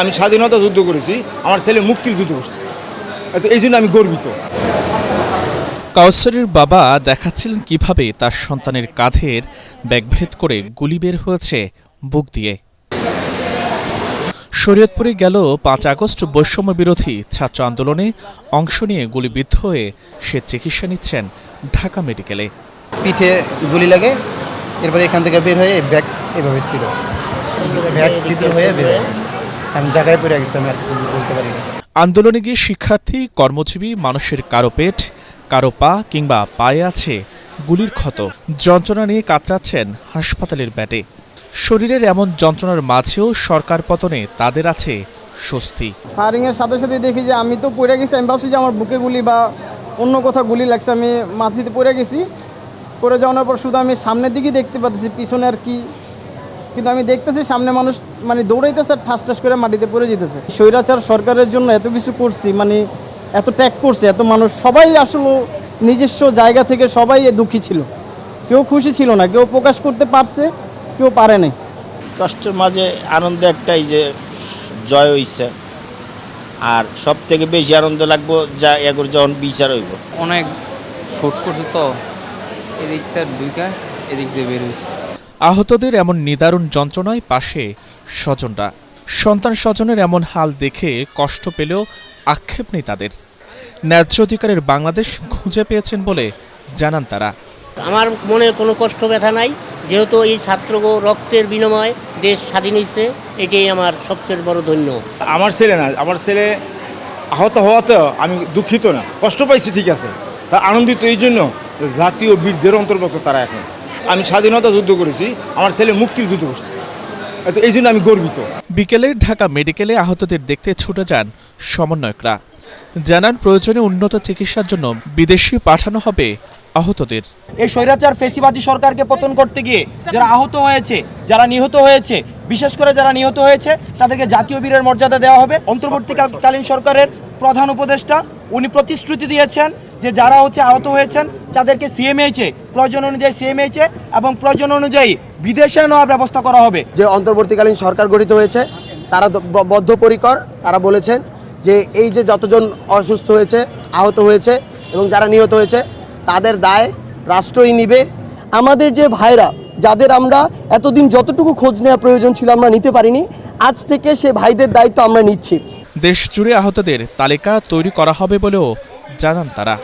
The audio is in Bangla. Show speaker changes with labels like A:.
A: আমি স্বাধীনতা যুদ্ধ করেছি আমার ছেলে মুক্তির যুদ্ধ করছে। এই জন্য আমি গর্বিত।
B: কাউসারের বাবা দেখাচ্ছিলেন কীভাবে তার সন্তানের কাঁধের ব্যাগভেদ করে গুলি বের হয়েছে বুক দিয়ে। শরীয়তপুরে গেল পাঁচ আগস্ট বৈষম্য বিরোধী ছাত্র আন্দোলনে অংশ নিয়ে গুলিবিদ্ধ হয়ে সে চিকিৎসা নিচ্ছেন ঢাকা মেডিকেলে।
C: পিঠে গুলি লাগে এরপরে এখান থেকে বের হয়ে ব্যাগ এভাবে ছিল। ব্যাগ ছিদ্র হয়ে বের হয়ে গেছে। আমি জায়গায় পড়ে গেছি আমি আর কিছু বলতে পারি না।
B: আন্দোলনে গিয়ে শিক্ষার্থী কর্মজীবী মানুষের কারও পেট কারও পা কিংবা পায়ে আছে গুলির ক্ষত। যন্ত্রণা নিয়ে কাতরাচ্ছেন হাসপাতালের ব্যাটে। শরীরের এমন যন্ত্রণার মাঝেও সরকার পতনে তাদের আছে স্বস্তি।
D: ফায়ারিং এর সাথে সাথে দেখি যে আমি তো পড়ে গেছি আমি ভাবছি যে আমার বুকে গুলি বা অন্য কোথাও গুলি লাগছে আমি মাটিতে পড়ে গেছি। পড়ে যাওয়ার পর শুধু আমি সামনের দিকেই দেখতে পাচ্ছি পিছনে আর কি কিন্তু আমি দেখতেছি সামনে মানুষ মানে দৌড়াইতেছে আর ঠাস ঠাস করে মাটিতে পড়ে যেতেছে। স্বৈরাচার সরকারের জন্য এত কিছু করছি মানে এত ট্যাগ করছে এত মানুষ সবাই আসলে নিজস্ব জায়গা থেকে সবাই দুঃখী ছিল। কেউ খুশি ছিল না কেউ প্রকাশ করতে পারছে কেউ পারে নাই।
E: কষ্টের মাঝে আনন্দ একটাই যে জয় হইছে। আর সব থেকে বেশি আনন্দ লাগবো যা এগুলো যখন বিচার হইব।
F: অনেক শুট করছে তো এদিকটা দুইটা এদিক দিয়ে বের হয়েছে
B: আহতদের এমন নিদারুণ যন্ত্রণায় পাশে স্বজনরা। সন্তান স্বজনের এমন হাল দেখে কষ্ট পেলেও আক্ষেপ নেই তাদের। ন্যায্য অধিকারের বাংলাদেশ খুঁজে পেয়েছেন বলে জানান তারা।
G: আমার মনে কোনো কষ্ট ব্যথা নাই যেহেতু এই ছাত্র রক্তের বিনিময়ে দেশ স্বাধীন হয়েছে এটাই আমার সবচেয়ে বড় ধন্য।
A: আমার ছেলে না আমার ছেলে আহত হওয়াতেও আমি দুঃখিত না কষ্ট পাইছি ঠিক আছে। তা আনন্দিত এই জন্য জাতীয় বীরদের অন্তর্গত তারা এখন। আমি স্বাধীনতা যুদ্ধ করেছি আমার ছেলে মুক্তির যুদ্ধ করছে। এই জন্য আমি গর্বিত।
B: বিকেলে ঢাকা মেডিকেলে আহতদের দেখতে ছুটে যান সমন্বয়করা। জানান প্রয়োজনে উন্নত চিকিৎসার জন্য বিদেশি পাঠানো হবে আহতদের।
H: এই স্বৈরাচার ফেসিবাদী সরকারকে পতন করতে গিয়ে যারা আহত হয়েছে যারা নিহত হয়েছে বিশেষ করে যারা নিহত হয়েছে তাদেরকে জাতীয় বীরের মর্যাদা দেওয়া হবে। অন্তর্বর্তীকালীন সরকারের প্রধান উপদেষ্টা উনি প্রতিশ্রুতি দিয়েছেন যে যারা হচ্ছে আহত হয়েছেন, তাদেরকে সিএমএইচে প্রয়োজন অনুযায়ী সিএমএইচে এবং প্রয়োজন অনুযায়ী বিদেশে নেওয়ার ব্যবস্থা করা হবে।
C: যে অন্তর্বর্তীকালীন সরকার গঠিত হয়েছে, তারা বদ্ধপরিকর, তারা বলেছেন যে এই যে যতজন অসুস্থ হয়েছে, আহত হয়েছে এবং যারা নিহত হয়েছে, তাদের দায় রাষ্ট্রই নিবে। আমাদের যে ভাইরা যাদের আমরা এতদিন যতটুকু খোঁজ নেওয়া প্রয়োজন ছিল আমরা নিতে পারিনি, আজ থেকে সে ভাইদের দায়িত্ব আমরা নিচ্ছি।
B: দেশ জুড়ে আহতদের তালিকা তৈরি করা হবে বলেও জানান তারা।